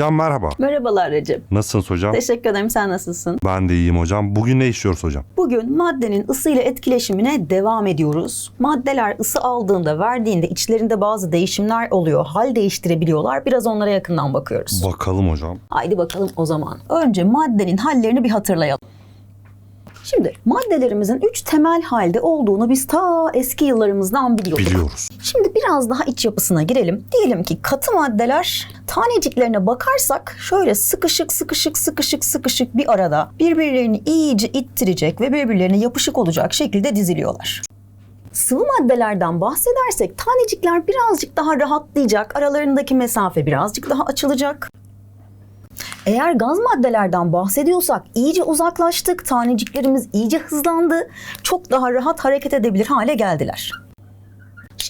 Hocam merhaba. Merhabalar Recep. Nasılsınız hocam? Teşekkür ederim. Sen nasılsın? Ben de iyiyim hocam. Bugün ne işliyoruz hocam? Bugün maddenin ısı ile etkileşimine devam ediyoruz. Maddeler ısı aldığında, verdiğinde içlerinde bazı değişimler oluyor. Hal değiştirebiliyorlar. Biraz onlara yakından bakıyoruz. Bakalım hocam. Haydi bakalım o zaman. Önce maddenin hallerini bir hatırlayalım. Şimdi maddelerimizin üç temel halde olduğunu biz ta eski yıllarımızdan biliyorduk. Biliyoruz. Şimdi biraz daha iç yapısına girelim. Diyelim ki katı maddeler taneciklerine bakarsak şöyle sıkışık sıkışık sıkışık sıkışık bir arada birbirlerini iyice ittirecek ve birbirlerine yapışık olacak şekilde diziliyorlar. Sıvı maddelerden bahsedersek tanecikler birazcık daha rahatlayacak, aralarındaki mesafe birazcık daha açılacak. Eğer gaz maddelerden bahsediyorsak iyice uzaklaştık, taneciklerimiz iyice hızlandı, çok daha rahat hareket edebilir hale geldiler.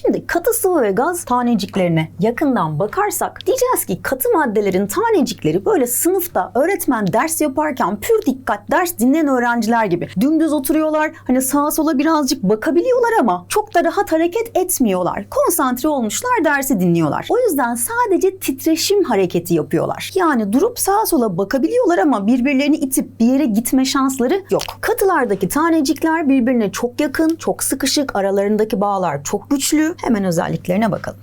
Şimdi katı sıvı ve gaz taneciklerine yakından bakarsak diyeceğiz ki katı maddelerin tanecikleri böyle sınıfta öğretmen ders yaparken pür dikkat ders dinleyen öğrenciler gibi dümdüz oturuyorlar. Hani sağa sola birazcık bakabiliyorlar ama çok da rahat hareket etmiyorlar. Konsantre olmuşlar dersi dinliyorlar. O yüzden sadece titreşim hareketi yapıyorlar. Yani durup sağa sola bakabiliyorlar ama birbirlerini itip bir yere gitme şansları yok. Katılardaki tanecikler birbirine çok yakın, çok sıkışık, aralarındaki bağlar çok güçlü. Hemen özelliklerine bakalım.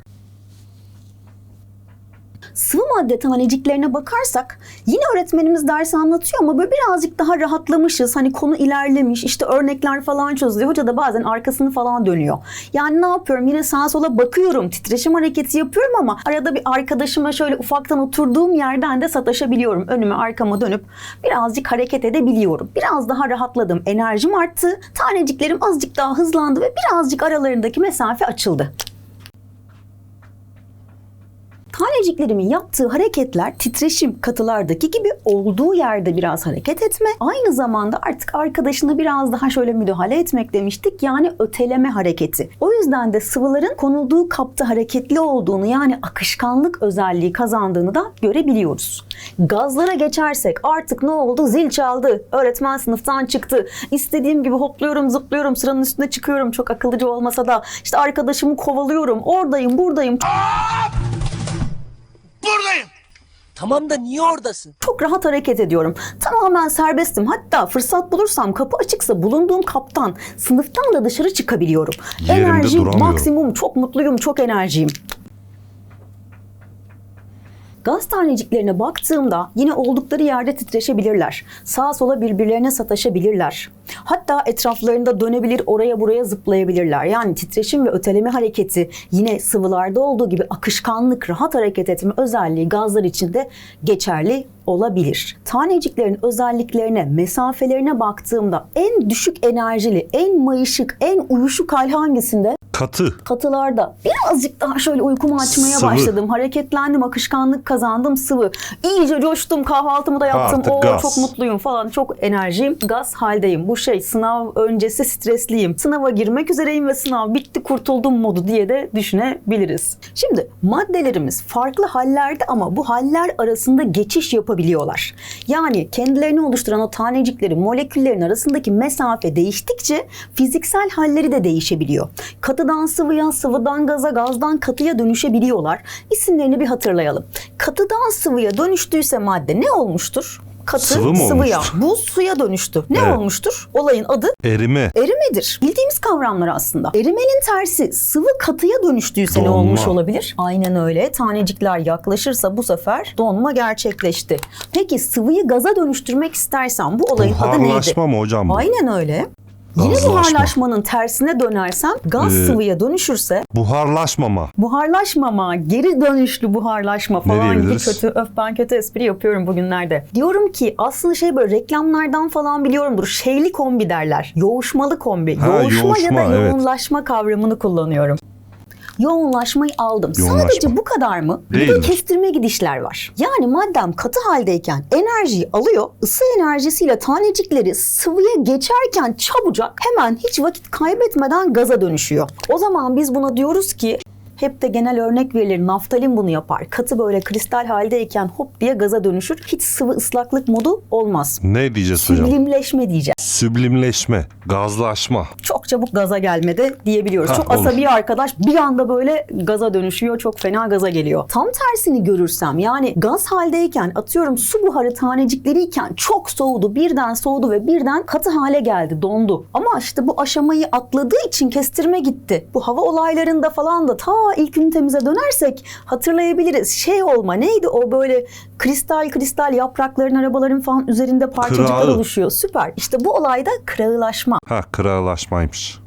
Sıvı madde taneciklerine bakarsak yine öğretmenimiz dersi anlatıyor ama böyle birazcık daha rahatlamışız. Hani konu ilerlemiş işte örnekler falan çözülüyor. Hoca da bazen arkasını falan dönüyor. Yani ne yapıyorum yine sağa sola bakıyorum titreşim hareketi yapıyorum ama arada bir arkadaşıma şöyle ufaktan oturduğum yerden de sataşabiliyorum. Önüme arkama dönüp birazcık hareket edebiliyorum. Biraz daha rahatladım. Enerjim arttı. Taneciklerim azıcık daha hızlandı ve birazcık aralarındaki mesafe açıldı. Taneciklerimin yaptığı hareketler titreşim katılardaki gibi olduğu yerde biraz hareket etme. Aynı zamanda artık arkadaşına biraz daha şöyle müdahale etmek demiştik. Yani öteleme hareketi. O yüzden de sıvıların konulduğu kapta hareketli olduğunu yani akışkanlık özelliği kazandığını da görebiliyoruz. Gazlara geçersek artık ne oldu? Zil çaldı. Öğretmen sınıftan çıktı. İstediğim gibi hopluyorum, zıplıyorum, sıranın üstüne çıkıyorum. Çok akıllıca olmasa da işte arkadaşımı kovalıyorum. Oradayım, buradayım. Buradayım. Tamam da niye oradasın? Çok rahat hareket ediyorum. Tamamen serbestim. Hatta fırsat bulursam kapı açıksa bulunduğum kaptan sınıftan da dışarı çıkabiliyorum. Yerimde Enerjim duramıyorum. maksimum. Çok mutluyum. Çok enerjiyim. Gaz taneciklerine baktığımda yine oldukları yerde titreşebilirler. Sağa sola birbirlerine sataşabilirler. Hatta etraflarında dönebilir, oraya buraya zıplayabilirler. Yani titreşim ve öteleme hareketi yine sıvılarda olduğu gibi akışkanlık, rahat hareket etme özelliği gazlar için de geçerli olabilir. Taneciklerin özelliklerine, mesafelerine baktığımda en düşük enerjili, en mayışık, en uyuşuk hal hangisinde? Katı. katılarda birazcık daha şöyle uykumu açmaya Sıvı. başladım. Hareketlendim, akışkanlık kazandım, sıvı. İyice coştum, kahvaltımı da yaptım. Artık Oo gaz. çok mutluyum falan. Çok enerjiyim. Gaz haldeyim. Bu şey sınav öncesi stresliyim. Sınava girmek üzereyim ve sınav bitti kurtuldum modu diye de düşünebiliriz. Şimdi maddelerimiz farklı hallerde ama bu haller arasında geçiş yapabiliyorlar. Yani kendilerini oluşturan o tanecikleri, moleküllerin arasındaki mesafe değiştikçe fiziksel halleri de değişebiliyor. Katıdan sıvıya, sıvıdan gaza, gazdan katıya dönüşebiliyorlar. İsimlerini bir hatırlayalım. Katıdan sıvıya dönüştüyse madde ne olmuştur? Katı Sıvı mı sıvıya, olmuştur? buz suya dönüştü. Ne Evet. olmuştur? Olayın adı Erime. erimedir. Bildiğimiz kavramlar aslında. Erimenin tersi sıvı katıya dönüştüyse ne Donma. olmuş olabilir? Aynen öyle. Tanecikler yaklaşırsa bu sefer donma gerçekleşti. Peki sıvıyı gaza dönüştürmek istersen bu olayın adı neydi? Buharlaşma mı hocam bu? Aynen öyle. Yine Gazlaşma. buharlaşmanın tersine dönersem gaz Ee, sıvıya dönüşürse Buharlaşmama. buharlaşmama, geri dönüşlü buharlaşma Ne falan gibi diyebiliriz? kötü, öf ben kötü espri yapıyorum bugünlerde. Diyorum ki aslında şey böyle reklamlardan falan biliyorumdur. Şeyli kombi derler. Yoğuşmalı kombi. Ha, yoğuşma, ya da evet. yoğunlaşma kavramını kullanıyorum. Yoğunlaşmayı aldım. Yoğunlaşma. Sadece bu kadar mı? Bir de kestirme gidişler var. Yani maddem katı haldeyken enerjiyi alıyor, ısı enerjisiyle tanecikleri sıvıya geçerken çabucak hemen hiç vakit kaybetmeden gaza dönüşüyor. O zaman biz buna diyoruz ki Hep de genel örnek verilir. Naftalin bunu yapar. Katı böyle kristal haldeyken hop diye gaza dönüşür. Hiç sıvı ıslaklık modu olmaz. Ne diyeceğiz hocam? Süblimleşme diyeceğiz. Süblimleşme, gazlaşma. Çok çabuk gaza gelmede diyebiliyoruz. Hah, çok olur. asabi arkadaş bir anda böyle gaza dönüşüyor. Çok fena gaza geliyor. Tam tersini görürsem yani gaz haldeyken atıyorum su buharı tanecikleriyken çok soğudu. Birden soğudu ve birden katı hale geldi. Dondu. Ama işte bu aşamayı atladığı için kestirme gitti. Bu hava olaylarında falan da ta ilk ünitemize dönersek hatırlayabiliriz. Şey olma neydi o böyle kristal kristal yaprakların arabaların falan üzerinde parçacıklar Kırağı. oluşuyor. Süper. İşte bu olayda kırağılaşma. Ha kırağılaşmaymış.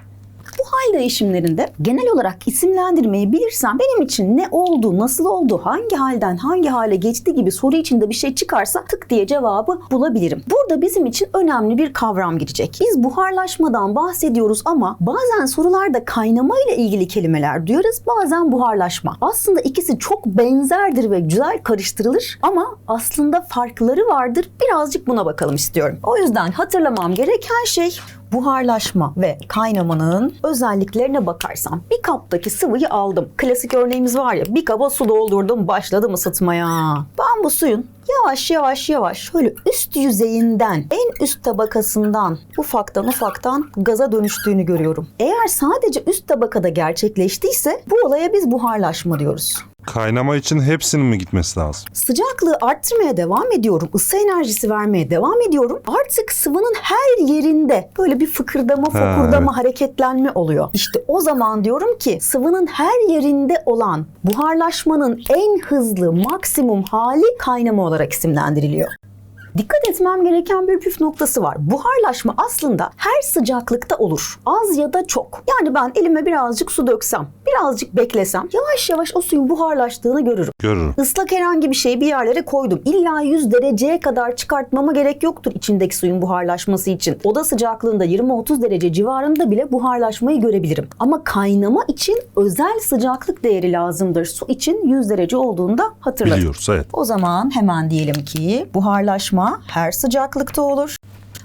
Hal değişimlerinde genel olarak isimlendirmeyi bilirsem benim için ne oldu, nasıl oldu, hangi halden hangi hale geçti gibi soru içinde bir şey çıkarsa tık diye cevabı bulabilirim. Burada bizim için önemli bir kavram girecek. Biz buharlaşmadan bahsediyoruz ama bazen sorularda kaynama ile ilgili kelimeler duyarız, bazen buharlaşma. Aslında ikisi çok benzerdir ve güzel karıştırılır ama aslında farkları vardır. Birazcık buna bakalım istiyorum. O yüzden hatırlamam gereken şey buharlaşma ve kaynamanın özelliklerine bakarsam bir kaptaki sıvıyı aldım. Klasik örneğimiz var ya bir kaba su doldurdum başladım ısıtmaya. Ben bu suyun yavaş yavaş yavaş şöyle üst yüzeyinden en üst tabakasından ufaktan ufaktan gaza dönüştüğünü görüyorum. Eğer sadece üst tabakada gerçekleştiyse bu olaya biz buharlaşma diyoruz. Kaynama için hepsinin mi gitmesi lazım? Sıcaklığı arttırmaya devam ediyorum. Isı enerjisi vermeye devam ediyorum. Artık sıvının her yerinde böyle bir fıkırdama, fokurdama, hareketlenme oluyor. İşte o zaman diyorum ki sıvının her yerinde olan buharlaşmanın en hızlı maksimum hali kaynama olarak isimlendiriliyor. Dikkat etmem gereken bir püf noktası var. Buharlaşma aslında her sıcaklıkta olur. Az ya da çok. Yani ben elime birazcık su döksem, birazcık beklesem yavaş yavaş o suyun buharlaştığını görürüm. Görürüm. Islak herhangi bir şeyi bir yerlere koydum. İlla 100 dereceye kadar çıkartmama gerek yoktur içindeki suyun buharlaşması için. Oda sıcaklığında 20-30 derece civarında bile buharlaşmayı görebilirim. Ama kaynama için özel sıcaklık değeri lazımdır. Su için 100 derece olduğunda hatırlatın. Biliyoruz evet. O zaman hemen diyelim ki buharlaşma her sıcaklıkta olur.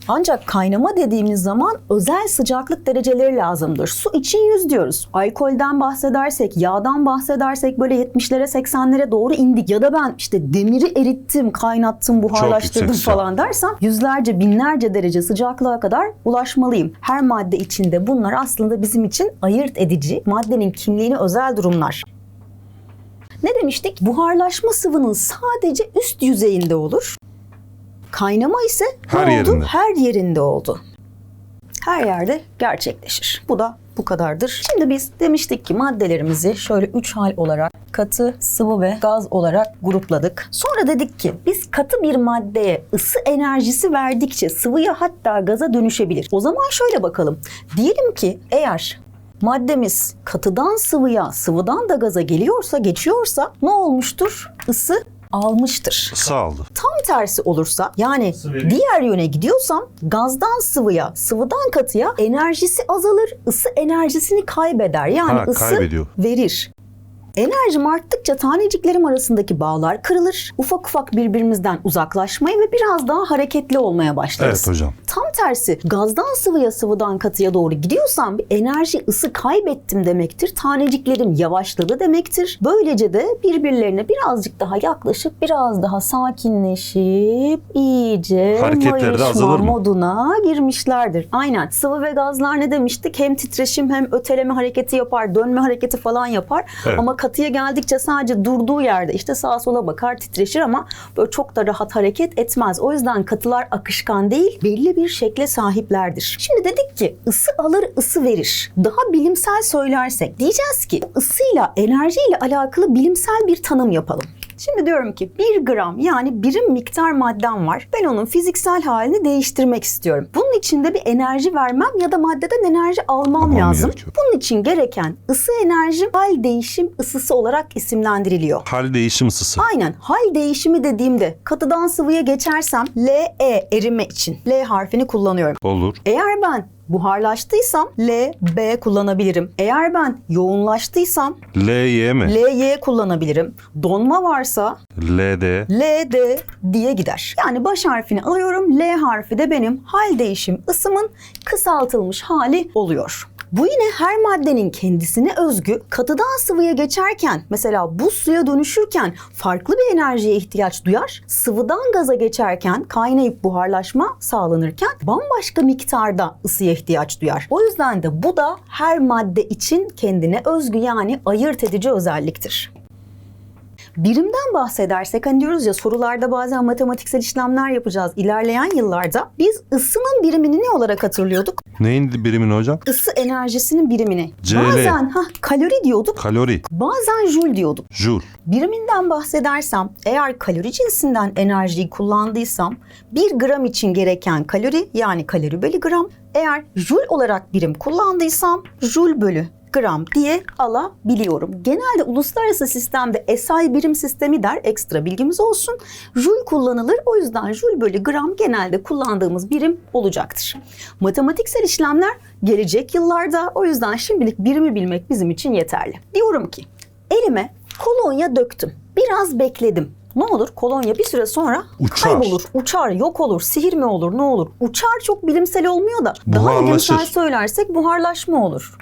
Ancak kaynama dediğimiz zaman özel sıcaklık dereceleri lazımdır. Su için 100 diyoruz. Alkolden bahsedersek, yağdan bahsedersek böyle 70'lere 80'lere doğru indik. Ya da ben işte demiri erittim, kaynattım, buharlaştırdım falan dersem yüzlerce, binlerce derece sıcaklığa kadar ulaşmalıyım. Her madde içinde bunlar aslında bizim için ayırt edici, maddenin kimliğine özel durumlar. Ne demiştik? Buharlaşma sıvının sadece üst yüzeyinde olur. Kaynama ise ne Her oldu? yerinde. Her yerinde oldu. Her yerde gerçekleşir. Bu da bu kadardır. Şimdi biz demiştik ki maddelerimizi şöyle üç hal olarak katı, sıvı ve gaz olarak grupladık. Sonra dedik ki biz katı bir maddeye ısı enerjisi verdikçe sıvıya hatta gaza dönüşebilir. O zaman şöyle bakalım. Diyelim ki eğer maddemiz katıdan sıvıya, sıvıdan da gaza geliyorsa, geçiyorsa ne olmuştur? Isı almıştır. Sağlı. Tam tersi olursa yani diğer yöne gidiyorsam gazdan sıvıya, sıvıdan katıya enerjisi azalır, ısı enerjisini kaybeder. Yani Ha, ısı kaybediyor. verir. Enerjim arttıkça taneciklerim arasındaki bağlar kırılır. Ufak ufak birbirimizden uzaklaşmaya ve biraz daha hareketli olmaya başlarız. Evet hocam. Tam tersi gazdan sıvıya sıvıdan katıya doğru gidiyorsam bir enerji ısı kaybettim demektir. Taneciklerim yavaşladı demektir. Böylece de birbirlerine birazcık daha yaklaşıp biraz daha sakinleşip iyice Hareketleri azalır mı? moduna girmişlerdir. Aynen sıvı ve gazlar ne demiştik? Hem titreşim hem öteleme hareketi yapar, dönme hareketi falan yapar. Evet. Ama katıya geldikçe sadece durduğu yerde işte sağa sola bakar titreşir ama böyle çok da rahat hareket etmez. O yüzden katılar akışkan değil belli bir şekle sahiplerdir. Şimdi dedik ki ısı alır ısı verir. Daha bilimsel söylersek diyeceğiz ki ısıyla enerjiyle alakalı bilimsel bir tanım yapalım. Şimdi diyorum ki 1 gram yani birim miktar maddem var. Ben onun fiziksel halini değiştirmek istiyorum. Bunun için de bir enerji vermem ya da maddeden enerji almam Almam lazım. gerekiyor. Bunun için gereken ısı enerji hal değişim ısısı olarak isimlendiriliyor. Hal değişim ısısı. Aynen hal değişimi dediğimde katıdan sıvıya geçersem LE erime için L harfini kullanıyorum. Olur. Eğer ben buharlaştıysam L, B kullanabilirim. Eğer ben yoğunlaştıysam L, Y mi? L, Y kullanabilirim. Donma varsa L, D. L, D diye gider. Yani baş harfini alıyorum. L harfi de benim hal değişim ısımın kısaltılmış hali oluyor. Bu yine her maddenin kendisine özgü katıdan sıvıya geçerken mesela buz suya dönüşürken farklı bir enerjiye ihtiyaç duyar. Sıvıdan gaza geçerken kaynayıp buharlaşma sağlanırken bambaşka miktarda ısıya ihtiyaç duyar. O yüzden de bu da her madde için kendine özgü yani ayırt edici özelliktir. Birimden bahsedersek hani diyoruz ya sorularda bazen matematiksel işlemler yapacağız ilerleyen yıllarda. Biz ısının birimini ne olarak hatırlıyorduk? Neyin birimini hocam? Isı enerjisinin birimini. CL. Bazen ha kalori diyorduk. Kalori. Bazen joule diyorduk. Joule. Biriminden bahsedersem eğer kalori cinsinden enerjiyi kullandıysam 1 gram için gereken kalori yani kalori bölü gram. Eğer joule olarak birim kullandıysam joule bölü gram diye alabiliyorum. Genelde uluslararası sistemde SI birim sistemi der ekstra bilgimiz olsun. Joule kullanılır o yüzden joule bölü gram genelde kullandığımız birim olacaktır. Matematiksel işlemler gelecek yıllarda o yüzden şimdilik birimi bilmek bizim için yeterli. Diyorum ki elime kolonya döktüm. Biraz bekledim. Ne olur kolonya bir süre sonra Uçar. kaybolur, uçar, yok olur, sihir mi olur, ne olur? Uçar çok bilimsel olmuyor da daha bilimsel söylersek buharlaşma olur.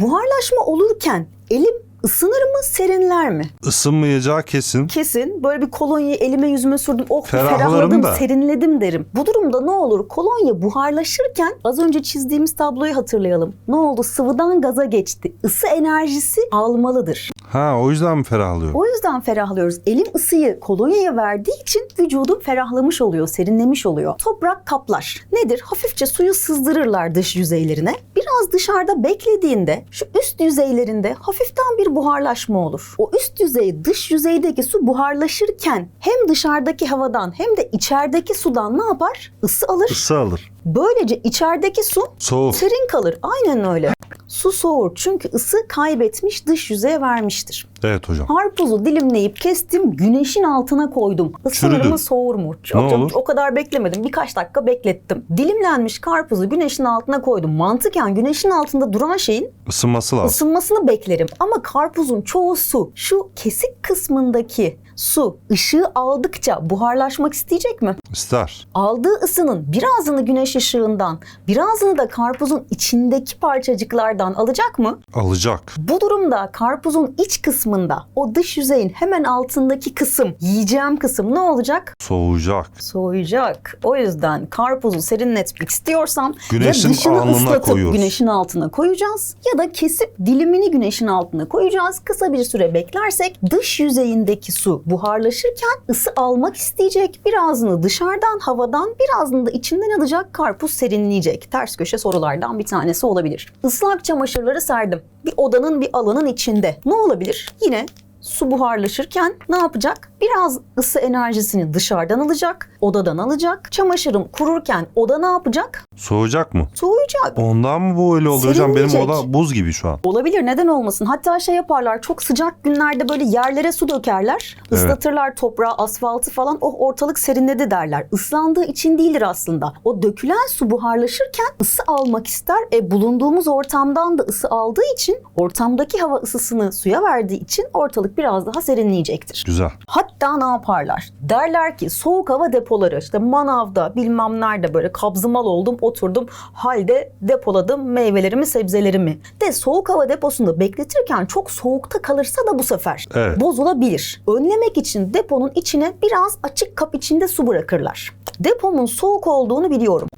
Buharlaşma olurken elim ısınır mı, serinler mi? Isınmayacağı kesin. Kesin böyle bir kolonyayı elime yüzüme sürdüm. Oh ferahladım, da. serinledim derim. Bu durumda ne olur? Kolonya buharlaşırken az önce çizdiğimiz tabloyu hatırlayalım. Ne oldu? Sıvıdan gaza geçti. Isı enerjisi almalıdır. Ha o yüzden mi ferahlıyor? O yüzden ferahlıyoruz. Elim ısıyı kolonyaya verdiği için vücudum ferahlamış oluyor, serinlemiş oluyor. Toprak kaplar. Nedir? Hafifçe suyu sızdırırlar dış yüzeylerine. Biraz dışarıda beklediğinde şu üst yüzeylerinde hafiften bir buharlaşma olur. O üst yüzey dış yüzeydeki su buharlaşırken hem dışarıdaki havadan hem de içerideki sudan ne yapar? Isı alır. Isı alır. Böylece içerideki su Soğuk. serin kalır. Aynen öyle. Su soğur çünkü ısı kaybetmiş dış yüzeye vermiştir. Evet hocam. Karpuzu dilimleyip kestim, güneşin altına koydum. Isınır mı soğur mu? Çok, Ne çok- olur? O kadar beklemedim. Birkaç dakika beklettim. Dilimlenmiş karpuzu güneşin altına koydum. Mantıken güneşin altında duran şeyin Isınması lazım. ısınmasını beklerim. Ama karpuzun çoğu su. Şu kesik kısmındaki su ışığı aldıkça buharlaşmak isteyecek mi? İster. Aldığı ısının birazını güneş ışığından, birazını da karpuzun içindeki parçacıklardan alacak mı? Alacak. Bu durumda karpuzun iç kısmında o dış yüzeyin hemen altındaki kısım, yiyeceğim kısım ne olacak? Soğuyacak. Soğuyacak. O yüzden karpuzu serinletmek istiyorsam Güneşin ya dışını ıslatıp koyuyoruz. güneşin altına koyacağız ya da kesip dilimini güneşin altına koyacağız. Kısa bir süre beklersek dış yüzeyindeki su buharlaşırken ısı almak isteyecek. Birazını dışarıdan havadan birazını da içinden alacak karpuz serinleyecek. Ters köşe sorulardan bir tanesi olabilir. Islak çamaşırları serdim. Bir odanın bir alanın içinde. Ne olabilir? Yine su buharlaşırken ne yapacak? Biraz ısı enerjisini dışarıdan alacak, odadan alacak. Çamaşırım kururken oda ne yapacak? Soğuyacak mı? Soğuyacak. Ondan mı bu öyle oluyor hocam? Benim Serinleyecek. oda buz gibi şu an. Olabilir neden olmasın? Hatta şey yaparlar çok sıcak günlerde böyle yerlere su dökerler. Evet. ıslatırlar toprağı, asfaltı falan. Oh ortalık serinledi derler. Islandığı için değildir aslında. O dökülen su buharlaşırken ısı almak ister. E bulunduğumuz ortamdan da ısı aldığı için ortamdaki hava ısısını suya verdiği için ortalık biraz daha serinleyecektir. Güzel. Hatta ne yaparlar? Derler ki soğuk hava depoları işte manavda bilmem nerede böyle kabzımal oldum oturdum halde depoladım meyvelerimi sebzelerimi. De soğuk hava deposunda bekletirken çok soğukta kalırsa da bu sefer Evet. bozulabilir. Önlemek için deponun içine biraz açık kap içinde su bırakırlar. Depomun soğuk olduğunu biliyorum.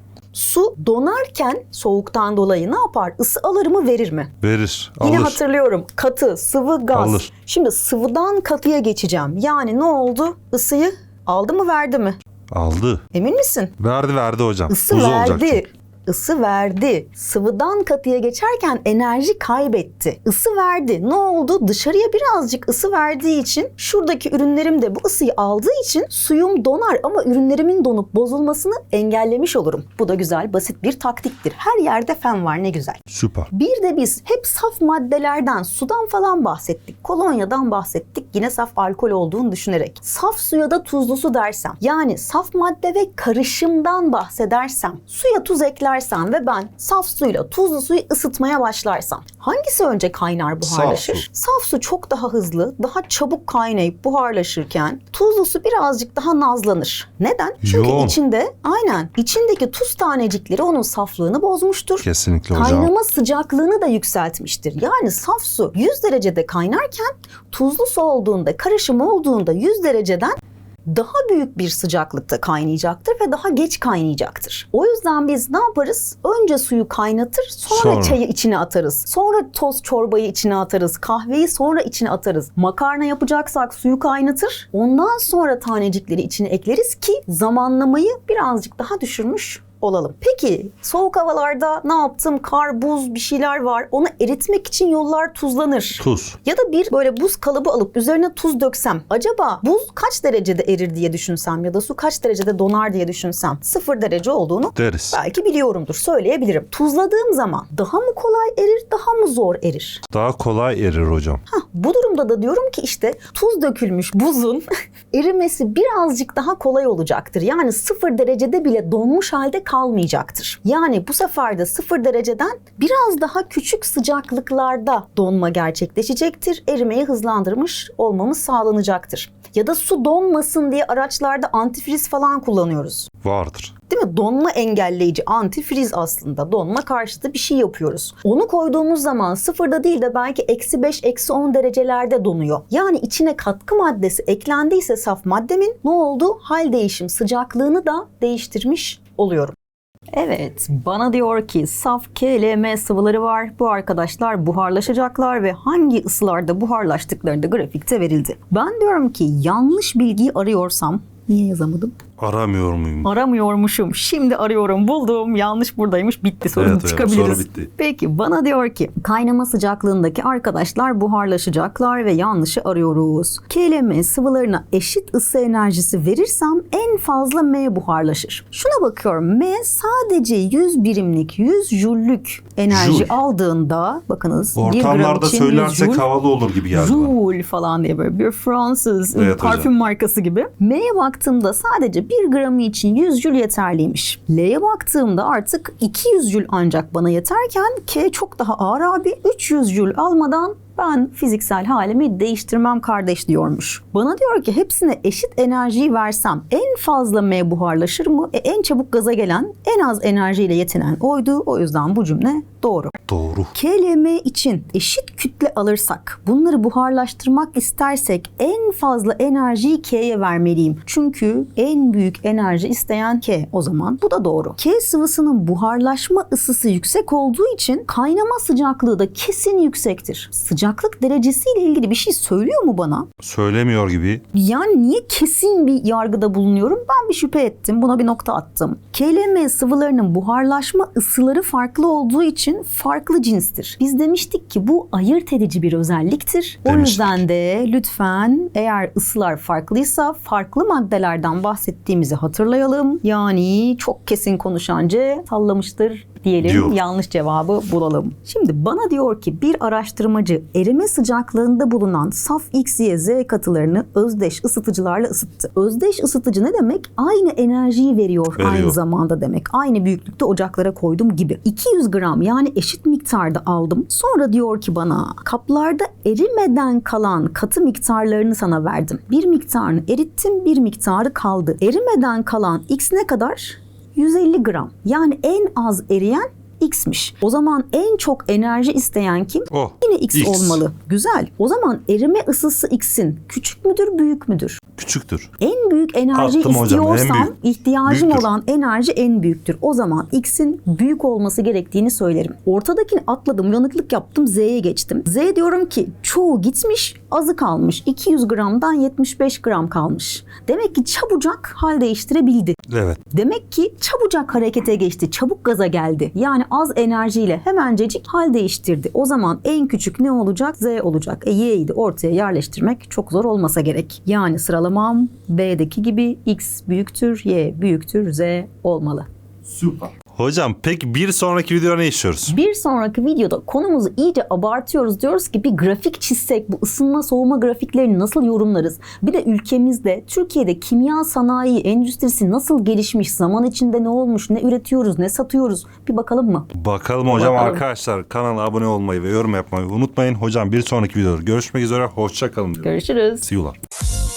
Su donarken soğuktan dolayı ne yapar? Isı alır mı verir mi? Verir. Yine alır. hatırlıyorum. Katı, sıvı, gaz. Alır. Şimdi sıvıdan katıya geçeceğim. Yani ne oldu? Isıyı aldı mı verdi mi? Aldı. Emin misin? Verdi verdi hocam. Isı Buz olacak verdi. çünkü. Isı verdi. Sıvıdan katıya geçerken enerji kaybetti. Isı verdi. Ne oldu? Dışarıya birazcık ısı verdiği için şuradaki ürünlerim de bu ısıyı aldığı için suyum donar ama ürünlerimin donup bozulmasını engellemiş olurum. Bu da güzel, basit bir taktiktir. Her yerde fen var ne güzel. Süper. Bir de biz hep saf maddelerden, sudan falan bahsettik. Kolonyadan bahsettik. Yine saf alkol olduğunu düşünerek. Saf suya da tuzlu su dersem, yani saf madde ve karışımdan bahsedersem, suya tuz eklersem versen ve ben saf suyla tuzlu suyu ısıtmaya başlarsam hangisi önce kaynar buharlaşır? Saf su. Saf su çok daha hızlı, daha çabuk kaynayıp buharlaşırken tuzlu su birazcık daha nazlanır. Neden? Çünkü Yoğun. içinde aynen içindeki tuz tanecikleri onun saflığını bozmuştur. Kesinlikle hocam. Kaynama sıcaklığını da yükseltmiştir. Yani saf su 100 derecede kaynarken tuzlu su olduğunda, karışım olduğunda 100 dereceden daha büyük bir sıcaklıkta kaynayacaktır ve daha geç kaynayacaktır. O yüzden biz ne yaparız? Önce suyu kaynatır, sonra, Sonra. çayı içine atarız. Sonra toz çorbayı içine atarız. Kahveyi sonra içine atarız. Makarna yapacaksak suyu kaynatır. Ondan sonra tanecikleri içine ekleriz ki zamanlamayı birazcık daha düşürmüş olalım. Peki soğuk havalarda ne yaptım? Kar, buz bir şeyler var. Onu eritmek için yollar tuzlanır. Tuz. Ya da bir böyle buz kalıbı alıp üzerine tuz döksem acaba buz kaç derecede erir diye düşünsem ya da su kaç derecede donar diye düşünsem sıfır derece olduğunu Deriz. belki biliyorumdur söyleyebilirim. Tuzladığım zaman daha mı kolay erir daha mı zor erir? Daha kolay erir hocam. Hah, bu durumda da diyorum ki işte tuz dökülmüş buzun erimesi birazcık daha kolay olacaktır. Yani sıfır derecede bile donmuş halde kalmayacaktır. Yani bu sefer de sıfır dereceden biraz daha küçük sıcaklıklarda donma gerçekleşecektir. Erimeyi hızlandırmış olmamız sağlanacaktır. Ya da su donmasın diye araçlarda antifriz falan kullanıyoruz. Vardır. Değil mi? Donma engelleyici antifriz aslında. Donma karşıtı bir şey yapıyoruz. Onu koyduğumuz zaman sıfırda değil de belki eksi 5, eksi 10 derecelerde donuyor. Yani içine katkı maddesi eklendiyse saf maddemin ne oldu? Hal değişim sıcaklığını da değiştirmiş oluyorum. Evet, bana diyor ki saf KLM sıvıları var. Bu arkadaşlar buharlaşacaklar ve hangi ısılarda buharlaştıkları da grafikte verildi. Ben diyorum ki yanlış bilgiyi arıyorsam niye yazamadım? Aramıyor muyum? Aramıyormuşum. Şimdi arıyorum. Buldum. Yanlış buradaymış. Bitti. Sorun Evet hocam, çıkabiliriz. soru bitti. Peki bana diyor ki kaynama sıcaklığındaki arkadaşlar buharlaşacaklar ve yanlışı arıyoruz. KLM sıvılarına eşit ısı enerjisi verirsem en fazla M buharlaşır. Şuna bakıyorum. M sadece 100 birimlik, 100 jüllük enerji Joule. aldığında bakınız 1 gram Ortamlarda için 100 söylersek joule, havalı olur gibi geldi. Joule falan diye böyle bir Fransız Evet hocam. parfüm markası gibi. M'ye baktığımda sadece 1 gramı için 100 jül yeterliymiş. L'ye baktığımda artık 200 jül ancak bana yeterken K çok daha ağır abi 300 jül almadan ben fiziksel halimi değiştirmem kardeş diyormuş. Bana diyor ki hepsine eşit enerjiyi versem en fazla M buharlaşır mı? E, en çabuk gaza gelen, en az enerjiyle yetinen oydu. O yüzden bu cümle doğru. Doğru. KLM için eşit kütle alırsak, bunları buharlaştırmak istersek en fazla enerjiyi K'ye vermeliyim. Çünkü en büyük enerji isteyen K o zaman. Bu da doğru. K sıvısının buharlaşma ısısı yüksek olduğu için kaynama sıcaklığı da kesin yüksektir. Sıcaklık derecesiyle ilgili bir şey söylüyor mu bana? Söylemiyor gibi. Yani niye kesin bir yargıda bulunuyorum? Ben bir şüphe ettim. Buna bir nokta attım. KLM sıvılarının buharlaşma ısıları farklı olduğu için farklı cinstir. Biz demiştik ki bu ayırt edici bir özelliktir. O Demiştik. yüzden de lütfen eğer ısılar farklıysa farklı maddelerden bahsettiğimizi hatırlayalım. Yani çok kesin konuşan C sallamıştır diyelim. Diyor. Yanlış cevabı bulalım. Şimdi bana diyor ki bir araştırmacı erime sıcaklığında bulunan saf X, Y, Z katılarını özdeş ısıtıcılarla ısıttı. Özdeş ısıtıcı ne demek? Aynı enerjiyi veriyor, Veriyor. aynı zamanda demek. Aynı büyüklükte ocaklara koydum gibi. 200 gram yani eşit miktarda aldım. Sonra diyor ki bana kaplarda erimeden kalan katı miktarlarını sana verdim. Bir miktarını erittim, bir miktarı kaldı. Erimeden kalan X ne kadar? 150 gram. Yani en az eriyen X'miş. O zaman en çok enerji isteyen kim? O. Yine X, X. olmalı. Güzel. O zaman erime ısısı X'in küçük müdür, büyük müdür? Küçüktür. En büyük enerji Attım hocam, en istiyorsam büyük. ihtiyacım Büyüktür. olan enerji en büyüktür. O zaman X'in büyük olması gerektiğini söylerim. Ortadakini atladım, uyanıklık yaptım, Z'ye geçtim. Z diyorum ki çoğu gitmiş, azı kalmış. 200 gramdan 75 gram kalmış. Demek ki çabucak hal değiştirebildi. Evet. Demek ki çabucak harekete geçti, çabuk gaza geldi. Yani az enerjiyle hemencecik hal değiştirdi. O zaman en küçük ne olacak? Z olacak. E Y'yi de ortaya yerleştirmek çok zor olmasa gerek. Yani sıralamam B'deki gibi X büyüktür, Y büyüktür, Z olmalı. Süper. Hocam peki bir sonraki videoda ne işliyoruz? Bir sonraki videoda konumuzu iyice abartıyoruz. Diyoruz ki bir grafik çizsek bu ısınma soğuma grafiklerini nasıl yorumlarız? Bir de ülkemizde Türkiye'de kimya sanayi endüstrisi nasıl gelişmiş? Zaman içinde ne olmuş? Ne üretiyoruz? Ne satıyoruz? Bir bakalım mı? Bakalım hocam Bakalım. arkadaşlar kanala abone olmayı ve yorum yapmayı unutmayın. Hocam bir sonraki videoda görüşmek üzere. Hoşça kalın diyorum. Görüşürüz. See you'lar.